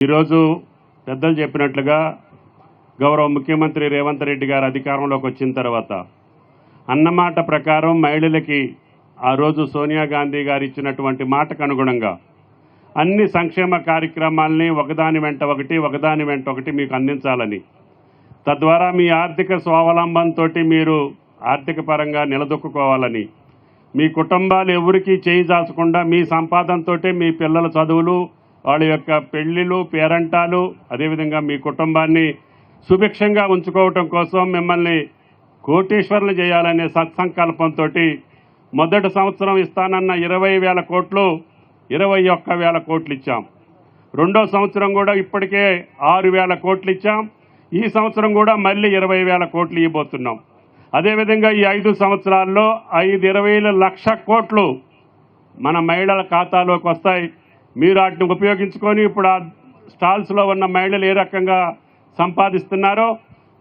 ఈరోజు పెద్దలు చెప్పినట్లుగా గౌరవ ముఖ్యమంత్రి రేవంత్ రెడ్డి గారు అధికారంలోకి వచ్చిన తర్వాత అన్నమాట ప్రకారం మహిళలకి ఆ రోజు సోనియా గాంధీ గారు ఇచ్చినటువంటి మాటకు అనుగుణంగా అన్ని సంక్షేమ కార్యక్రమాల్ని ఒకదాని వెంట ఒకటి ఒకదాని వెంట ఒకటి మీకు అందించాలని. తద్వారా మీ ఆర్థిక స్వావలంబనతో మీరు ఆర్థిక పరంగా నిలదొక్కుకోవాలని. మీ కుటుంబాలు ఎవరికీ చేయి మీ సంపాదనతోటే మీ పిల్లల చదువులు వాళ్ళ యొక్క పెళ్ళిళ్ళు పేరంటాలు అదేవిధంగా మీ కుటుంబాన్ని సుభిక్షంగా ఉంచుకోవటం కోసం మిమ్మల్ని కోటీశ్వర్లు చేయాలనే సత్సంకల్పంతో మొదటి సంవత్సరం ఇస్తానన్న ఇరవై వేల కోట్లు ఇరవై ఒక్క వేల కోట్లు ఇచ్చాం. రెండో సంవత్సరం కూడా ఇప్పటికే ఆరు వేల కోట్లు ఇచ్చాం. ఈ సంవత్సరం కూడా మళ్ళీ ఇరవై వేల కోట్లు ఇవ్వబోతున్నాం. అదేవిధంగా ఈ ఐదు సంవత్సరాల్లో ఐదు ఇరవై లక్ష కోట్లు మన మహిళల ఖాతాలోకి వస్తాయి. మీరు వాటిని ఉపయోగించుకొని ఇప్పుడు ఆ స్టాల్స్లో ఉన్న మహిళలు ఏ రకంగా సంపాదిస్తున్నారో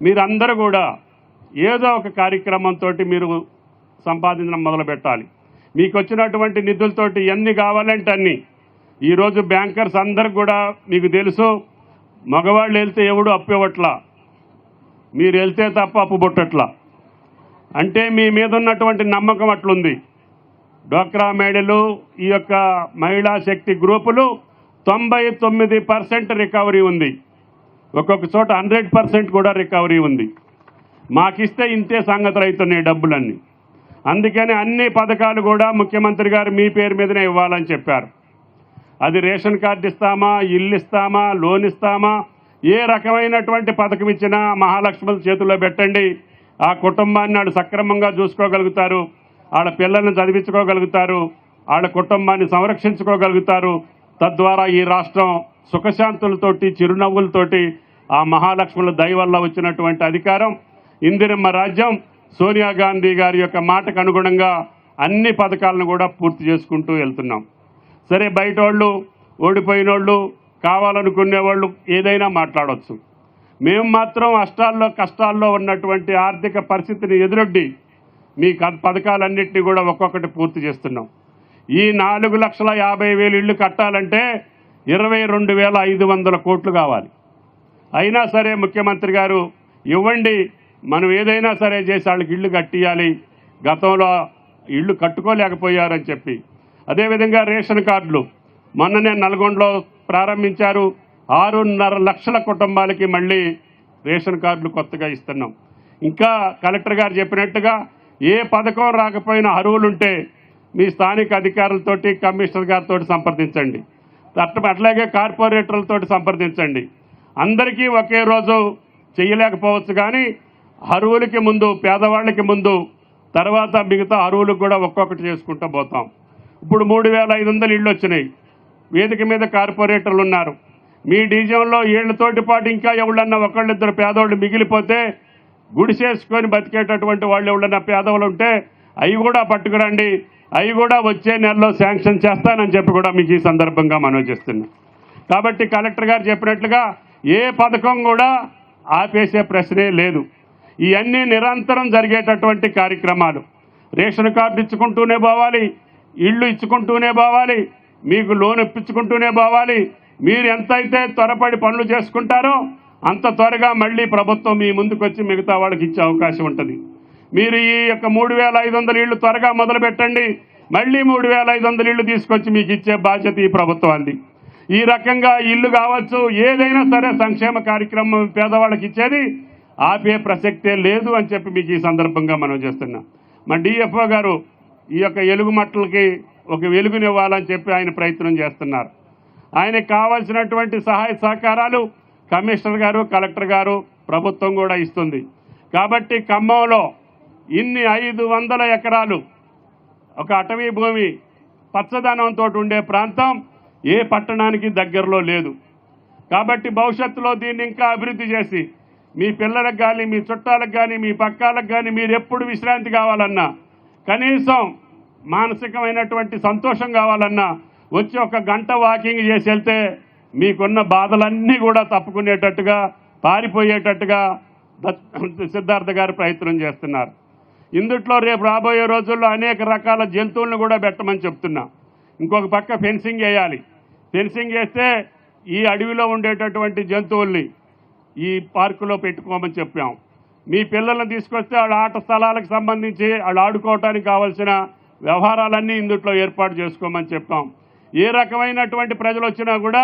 మీరందరూ కూడా ఏదో ఒక కార్యక్రమంతో మీరు సంపాదించడం మొదలు పెట్టాలి మీకు వచ్చినటువంటి నిధులతోటి ఎన్ని కావాలంటే అన్ని. ఈరోజు బ్యాంకర్స్ అందరికి కూడా మీకు తెలుసు మగవాళ్ళు వెళ్తే ఎవడు అప్పు ఇవ్వట్లా. మీరు వెళ్తే తప్ప అప్పు బొట్టట్లా అంటే మీ మీద ఉన్నటువంటి నమ్మకం అట్లుంది. డోక్రా మహిళలు ఈ యొక్క మహిళా శక్తి గ్రూపులు తొంభై తొమ్మిది పర్సెంట్ రికవరీ ఉంది. ఒక్కొక్క చోట హండ్రెడ్ పర్సెంట్ కూడా రికవరీ ఉంది. మాకిస్తే ఇంతే సంగతులు అవుతున్నాయి డబ్బులన్నీ. అందుకని అన్ని పథకాలు కూడా ముఖ్యమంత్రి గారు మీ పేరు మీదనే ఇవ్వాలని చెప్పారు. అది రేషన్ కార్డు ఇస్తామా ఇల్లు ఇస్తామా లోన్ ఇస్తామా ఏ రకమైనటువంటి పథకం ఇచ్చినా మహాలక్ష్ముల చేతుల్లో పెట్టండి. ఆ కుటుంబాన్ని వాడు సక్రమంగా చూసుకోగలుగుతారు. వాళ్ళ పిల్లల్ని చదివించుకోగలుగుతారు వాళ్ళ కుటుంబాన్ని సంరక్షించుకోగలుగుతారు. తద్వారా ఈ రాష్ట్రం సుఖశాంతులతోటి చిరునవ్వులతోటి ఆ మహాలక్ష్ముల దయ వల్ల వచ్చినటువంటి అధికారం ఇందిరమ్మ రాజ్యం సోనియా గాంధీ గారి యొక్క మాటకు అనుగుణంగా అన్ని పథకాలను కూడా పూర్తి చేసుకుంటూ వెళ్తున్నాం. సరే బయట వాళ్ళు ఓడిపోయిన వాళ్ళు కావాలనుకునే వాళ్ళు ఏదైనా మాట్లాడవచ్చు మేము మాత్రం అష్టాల్లో కష్టాల్లో ఉన్నటువంటి ఆర్థిక పరిస్థితిని ఎదురొడ్డి మీ పథకాలన్నింటినీ కూడా ఒక్కొక్కటి పూర్తి చేస్తున్నాం. ఈ నాలుగు లక్షల యాభై వేలు ఇళ్ళు కట్టాలంటే ఇరవై రెండు వేల ఐదు వందల కోట్లు కావాలి. అయినా సరే ముఖ్యమంత్రి గారు ఇవ్వండి మనం ఏదైనా సరే చేసి వాళ్ళకి ఇళ్ళు కట్టియాలి. గతంలో ఇళ్ళు కట్టుకోలేకపోయారని చెప్పి. అదేవిధంగా రేషన్ కార్డులు. మొన్ననే నల్గొండలో ప్రారంభించారు. ఆరున్నర లక్షల కుటుంబాలకి మళ్ళీ రేషన్ కార్డులు కొత్తగా ఇస్తున్నాం. ఇంకా కలెక్టర్ గారు చెప్పినట్టుగా ఏ పథకం రాకపోయినా అర్హులుంటే మీ స్థానిక అధికారులతోటి కమిషనర్ గారితో సంప్రదించండి. అట్లాగే కార్పొరేటర్లతో సంప్రదించండి. అందరికీ ఒకే రోజు చేయలేకపోవచ్చు కానీ అరువులకి ముందు పేదవాళ్ళకి ముందు తర్వాత మిగతా అరువులకు కూడా ఒక్కొక్కటి చేసుకుంటూ పోతాం. ఇప్పుడు మూడు వేల ఐదు వందలు ఇళ్ళు వచ్చినాయి. వేదిక మీద కార్పొరేటర్లు ఉన్నారు. మీ డివిజన్లో ఏళ్ళతోటి పాటు ఇంకా ఎవళ్ళన్నా ఒకళ్ళిద్దరు పేదవాళ్ళు మిగిలిపోతే గుడిసేసుకొని బతికేటటువంటి వాళ్ళు ఎవరైనా పేదవులు ఉంటే అవి కూడా పట్టుకురండి అవి కూడా వచ్చే నెలలో శాంక్షన్ చేస్తానని చెప్పి కూడా మీకు ఈ సందర్భంగా మనవి చేస్తున్నాం. కాబట్టి కలెక్టర్ గారు చెప్పినట్లుగా ఏ పథకం కూడా ఆపేసే ప్రశ్నే లేదు. ఇవన్నీ నిరంతరం జరిగేటటువంటి కార్యక్రమాలు. రేషన్ కార్డు ఇచ్చుకుంటూనే పోవాలి ఇళ్ళు ఇచ్చుకుంటూనే పోవాలి మీకు లోన్ ఇప్పించుకుంటూనే పోవాలి మీరు ఎంతైతే త్వరపడి పనులు చేసుకుంటారో అంత త్వరగా మళ్ళీ ప్రభుత్వం మీ ముందుకు వచ్చి మిగతా వాళ్ళకి ఇచ్చే అవకాశం ఉంటుంది. మీరు ఈ యొక్క మూడు వేల ఐదు వందల ఇళ్ళు త్వరగా మొదలు పెట్టండి మళ్ళీ మూడు వేల ఐదు వందల ఇళ్ళు తీసుకొచ్చి మీకు ఇచ్చే బాధ్యత ఈ ప్రభుత్వాన్ని ఈ రకంగా ఇల్లు కావచ్చు ఏదైనా సరే సంక్షేమ కార్యక్రమం పేదవాళ్ళకి ఇచ్చేది ఆపే ప్రసక్తే లేదు అని చెప్పి మీకు ఈ సందర్భంగా మనం చేస్తున్నాం. మా డిఎఫ్ఓ గారు ఈ యొక్క ఎలుగు మట్టలకి ఒక వెలుగునివ్వాలని చెప్పి ఆయన ప్రయత్నం చేస్తున్నారు. ఆయనకు కావాల్సినటువంటి సహాయ సహకారాలు కమిషనర్ గారు కలెక్టర్ గారు ప్రభుత్వం కూడా ఇస్తుంది. కాబట్టి ఖమ్మంలో ఇన్ని ఐదు వందల ఎకరాలు ఒక అటవీ భూమి పచ్చదనంతో ఉండే ప్రాంతం ఏ పట్టణానికి దగ్గరలో లేదు. కాబట్టి భవిష్యత్తులో దీన్ని ఇంకా అభివృద్ధి చేసి మీ పిల్లలకు కానీ మీ చుట్టాలకు కానీ మీ పక్కాలకు కానీ మీరు ఎప్పుడు విశ్రాంతి కావాలన్నా కనీసం మానసికమైనటువంటి సంతోషం కావాలన్నా వచ్చి ఒక గంట వాకింగ్ చేసి వెళ్తే మీకున్న బాధలన్నీ కూడా తప్పుకునేటట్టుగా పారిపోయేటట్టుగా సిద్ధార్థ గారు ప్రయత్నం చేస్తున్నారు. ఇందుట్లో రేపు రాబోయే రోజుల్లో అనేక రకాల జంతువులను కూడా పెట్టమని చెప్తున్నా. ఇంకొక పక్క ఫెన్సింగ్ వేయాలి. ఫెన్సింగ్ వేస్తే ఈ అడవిలో ఉండేటటువంటి జంతువుల్ని ఈ పార్కులో పెట్టుకోమని చెప్పాం. మీ పిల్లల్ని తీసుకొస్తే వాళ్ళ ఆట స్థలాలకు సంబంధించి వాళ్ళు ఆడుకోవటానికి కావాల్సిన వ్యవహారాలన్నీ ఇందుట్లో ఏర్పాటు చేసుకోమని చెప్పాం. ఏ రకమైనటువంటి ప్రజలు వచ్చినా కూడా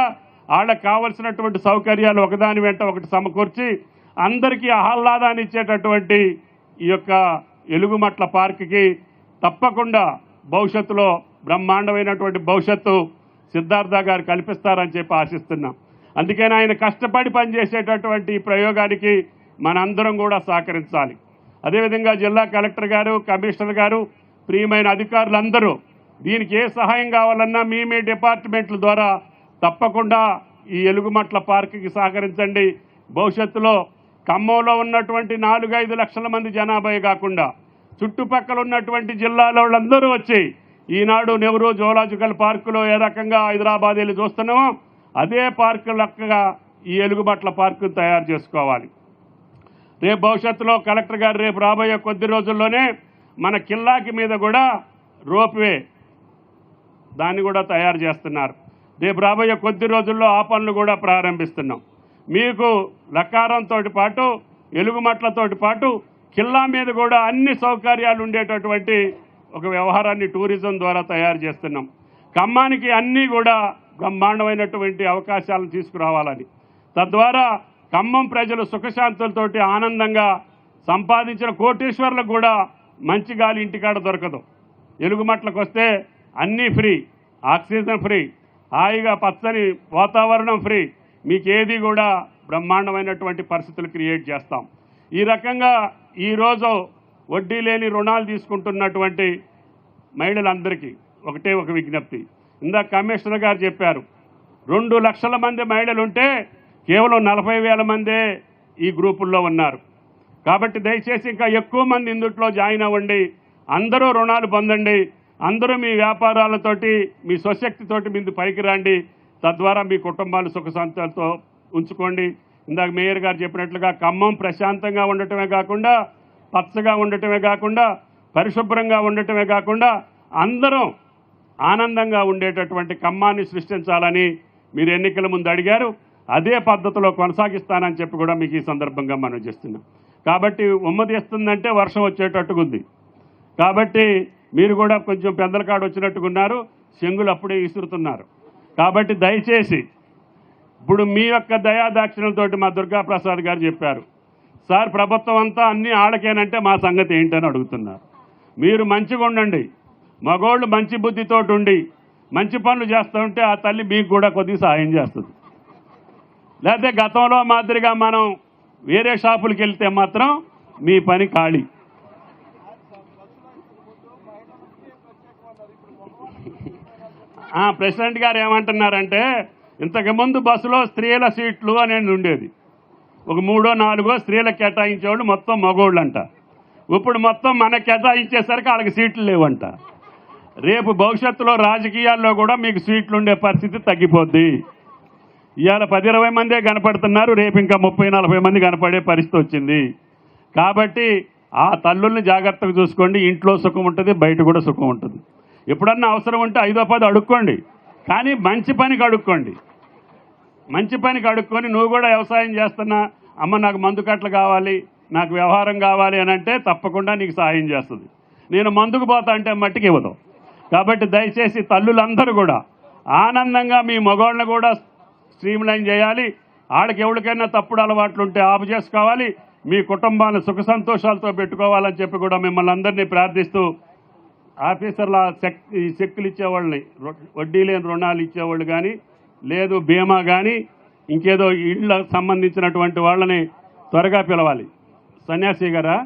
వాళ్ళకి కావలసినటువంటి సౌకర్యాలు ఒకదాని వెంట ఒకటి సమకూర్చి అందరికీ ఆహ్లాదాన్ని ఇచ్చేటటువంటి ఈ యొక్క ఎలుగుమట్ల పార్క్కి తప్పకుండా భవిష్యత్తులో బ్రహ్మాండమైనటువంటి భవిష్యత్తు సిద్ధార్థ గారు కల్పిస్తారని చెప్పి ఆశిస్తున్నాం. అందుకని ఆయన కష్టపడి పనిచేసేటటువంటి ఈ ప్రయోగానికి మనందరం కూడా సహకరించాలి. అదేవిధంగా జిల్లా కలెక్టర్ గారు కమిషనర్ గారు ప్రియమైన అధికారులందరూ దీనికి ఏ సహాయం కావాలన్నా మీ మీ డిపార్ట్మెంట్ల ద్వారా తప్పకుండా ఈ ఎలుగుమట్ల పార్కుకి సహకరించండి. భవిష్యత్తులో ఖమ్మంలో ఉన్నటువంటి నాలుగైదు లక్షల మంది జనాభా కాకుండా చుట్టుపక్కల ఉన్నటువంటి జిల్లాల వాళ్ళందరూ వచ్చి ఈనాడు నెహ్రూ జువలాజికల్ పార్కులో ఏ రకంగా హైదరాబాద్ వెళ్ళి చూస్తున్నామో అదే పార్కు లక్కగా ఈ ఎలుగుబట్ల పార్కును తయారు చేసుకోవాలి. రేపు భవిష్యత్తులో కలెక్టర్ గారు రేపు రాబోయే కొద్ది రోజుల్లోనే మన కిల్లాకి మీద కూడా రోప్వే దాన్ని కూడా తయారు చేస్తున్నారు. రేపు రాబోయే కొద్ది రోజుల్లో ఆ పనులు కూడా ప్రారంభిస్తున్నాం. మీకు లక్కారంతో పాటు ఎలుగుమట్లతోటి పాటు కిల్లా మీద కూడా అన్ని సౌకర్యాలు ఉండేటటువంటి ఒక వ్యవహారాన్ని టూరిజం ద్వారా తయారు చేస్తున్నాం. ఖమ్మానికి అన్నీ కూడా బ్రహ్మాండమైనటువంటి అవకాశాలను తీసుకురావాలని. తద్వారా ఖమ్మం ప్రజలు సుఖశాంతులతోటి ఆనందంగా సంపాదించిన కోటీశ్వర్లకు కూడా మంచి గాలి ఇంటికాడ దొరకదు. ఎలుగుమట్లకు వస్తే అన్నీ ఫ్రీ ఆక్సిజన్ ఫ్రీ హాయిగా పచ్చని వాతావరణం ఫ్రీ. మీకేది కూడా బ్రహ్మాండమైనటువంటి పరిస్థితులు క్రియేట్ చేస్తాం. ఈ రకంగా ఈరోజు వడ్డీ లేని రుణాలు తీసుకుంటున్నటువంటి మహిళలందరికీ ఒకటే ఒక విజ్ఞప్తి. ఇందాక కమిషనర్ గారు చెప్పారు రెండు లక్షల మంది మహిళలు ఉంటే కేవలం నలభై వేల మందే ఈ గ్రూపుల్లో ఉన్నారు. కాబట్టి దయచేసి ఇంకా ఎక్కువ మంది ఇందుట్లో జాయిన్ అవ్వండి అందరూ రుణాలు పొందండి అందరూ మీ వ్యాపారాలతోటి మీ స్వశక్తితోటి మీద పైకి రండి. తద్వారా మీ కుటుంబాలు సుఖశాంతాలతో ఉంచుకోండి. ఇందాక మేయర్ గారు చెప్పినట్లుగా ఖమ్మం ప్రశాంతంగా ఉండటమే కాకుండా పచ్చగా ఉండటమే కాకుండా పరిశుభ్రంగా ఉండటమే కాకుండా అందరం ఆనందంగా ఉండేటటువంటి ఖమ్మాన్ని సృష్టించాలని మీరు ఎన్నికల ముందు అడిగారు. అదే పద్ధతిలో కొనసాగిస్తానని చెప్పి కూడా మీకు ఈ సందర్భంగా మనం చేస్తున్నాం. కాబట్టి ఉమ్మదీస్తుందంటే వర్షం వచ్చేటట్టుగా ఉంది కాబట్టి మీరు కూడా కొంచెం పెద్దల కాడ వచ్చినట్టుకున్నారు శంగులు అప్పుడే విసురుతున్నారు. కాబట్టి దయచేసి ఇప్పుడు మీ యొక్క దయాదాక్షిణ్యంతోటి మా దుర్గా ప్రసాద్ గారు చెప్పారు సార్ ప్రభుత్వం అంతా అన్ని ఆడకేనంటే మా సంగతి ఏంటని అడుగుతున్నారు. మీరు మంచిగా ఉండండి మగోళ్ళు మంచి బుద్ధితోటి ఉండి మంచి పనులు చేస్తూ ఉంటే ఆ తల్లి మీకు కూడా కొద్దిగా సహాయం చేస్తుంది. లేకపోతే గతంలో మాదిరిగా మనం వేరే షాపులకు వెళ్తే మాత్రం మీ పని ఖాళీ ఆ, ప్రెసిడెంట్ గారు ఏమంటున్నారంటే ఇంతకుముందు బస్సులో స్త్రీల సీట్లు అనేది ఉండేది. ఒక మూడో నాలుగో స్త్రీలకు కేటాయించేవాళ్ళు మొత్తం మగోళ్ళు అంట ఇప్పుడు మొత్తం మనకు కేటాయించేసరికి వాళ్ళకి సీట్లు లేవంట. రేపు భవిష్యత్తులో రాజకీయాల్లో కూడా మీకు సీట్లు ఉండే పరిస్థితి తగ్గిపోద్ది. ఇవాళ పది ఇరవై మందే కనపడుతున్నారు రేపు ఇంకా ముప్పై నలభై మంది కనపడే పరిస్థితి వచ్చింది. కాబట్టి ఆ తల్లుల్ని జాగ్రత్తగా చూసుకోండి ఇంట్లో సుఖం ఉంటుంది బయట కూడా సుఖం ఉంటుంది. ఎప్పుడన్నా అవసరం ఉంటే ఐదో పది అడుక్కోండి. కానీ మంచి పనికి అడుక్కోండి. మంచి పనికి అడుక్కొని నువ్వు కూడా వ్యవసాయం చేస్తున్నా అమ్మ నాకు మందు కట్టలు కావాలి నాకు వ్యవహారం కావాలి అని అంటే తప్పకుండా నీకు సహాయం చేస్తుంది. నేను మందుకు పోతా అంటే మట్టికి ఇవ్వదు. కాబట్టి దయచేసి తల్లులందరూ కూడా ఆనందంగా మీ మగవాళ్ళని కూడా స్ట్రీమ్ లైన్ చేయాలి. ఆడకి ఎవరికైనా తప్పుడు అలవాట్లు ఉంటే ఆపు చేసుకోవాలి. మీ కుటుంబాన్ని సుఖ సంతోషాలతో పెట్టుకోవాలని చెప్పి కూడా మిమ్మల్ని అందరినీ ప్రార్థిస్తూ ఆఫీసర్ల చెక్ ఈ చెక్కులు ఇచ్చేవాళ్ళని వడ్డీ లేని రుణాలు ఇచ్చేవాళ్ళు కానీ లేదు బీమా కానీ ఇంకేదో ఇళ్ళకు సంబంధించినటువంటి వాళ్ళని త్వరగా పిలవాలి. సన్యాసి గారా?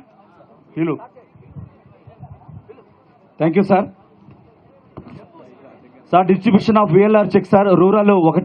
పిలు. Thank you sir sir distribution of VLR check sir rural ఒకటి